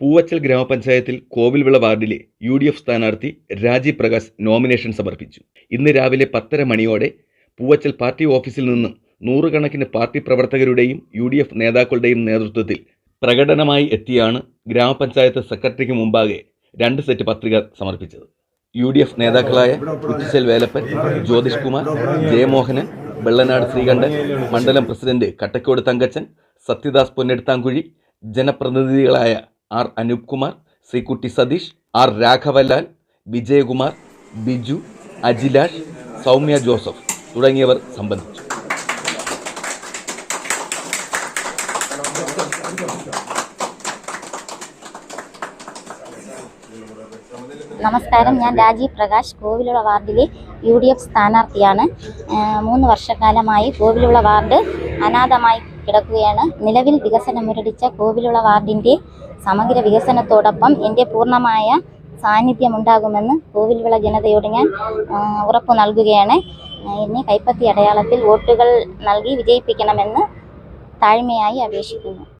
പൂവച്ചൽ ഗ്രാമപഞ്ചായത്തിൽ കോവിൽവിള വാർഡിലെ U D F സ്ഥാനാർത്ഥി രാജീവ് പ്രകാശ് നോമിനേഷൻ സമർപ്പിച്ചു. ഇന്ന് രാവിലെ പത്തര മണിയോടെ പൂവച്ചൽ പാർട്ടി ഓഫീസിൽ നിന്നും നൂറുകണക്കിന് പാർട്ടി പ്രവർത്തകരുടെയും യു ഡി എഫ് നേതാക്കളുടെയും നേതൃത്വത്തിൽ പ്രകടനമായി എത്തിയാണ് ഗ്രാമപഞ്ചായത്ത് സെക്രട്ടറിക്ക് മുമ്പാകെ രണ്ട് സെറ്റ് പത്രിക സമർപ്പിച്ചത്. യു ഡി എഫ് നേതാക്കളായ കുറ്റിച്ചൽ വേലപ്പൻ ജ്യോതിഷ് കുമാർ ജയമോഹനൻ വെള്ളനാട് ശ്രീകണ്ഠൻ മണ്ഡലം പ്രസിഡന്റ് കട്ടക്കോട് തങ്കച്ചൻ സത്യദാസ് പൊന്നെടുത്താങ്കുഴി ജനപ്രതിനിധികളായ ആർ അനൂപ് കുമാർ ശ്രീകുട്ടി സതീഷ് ആർ രാഘവലാൽ വിജയകുമാർ ബിജു അജിലാഷ് സൗമ്യ ജോസഫ് തുടങ്ങിയവർ സംബന്ധിച്ചു. നമസ്കാരം. ഞാൻ രാജീവ് പ്രകാശ് കോവിലുള്ള വാർഡിലെ യു ഡി എഫ് സ്ഥാനാർത്ഥിയാണ് മൂന്ന് വർഷക്കാലമായി കോവിലുള്ള വാർഡ് അനാഥമായി കിടക്കുകയാണ്. നിലവിൽ വികസനം മുരടിച്ച കോവിലുള്ള വാർഡിന്റെ സമഗ്ര വികസനത്തോടൊപ്പം എന്റെ പൂർണമായ സാന്നിധ്യം സാന്നിധ്യമുണ്ടാകുമെന്ന് കോവിൽവിള ജനതയോട് ഞാൻ ഉറപ്പ് നൽകുകയാണ്. എന്നെ കൈപ്പത്തി അടയാളത്തിൽ വോട്ടുകൾ നൽകി വിജയിപ്പിക്കണമെന്ന് താഴ്മയായി അപേക്ഷിക്കുന്നു.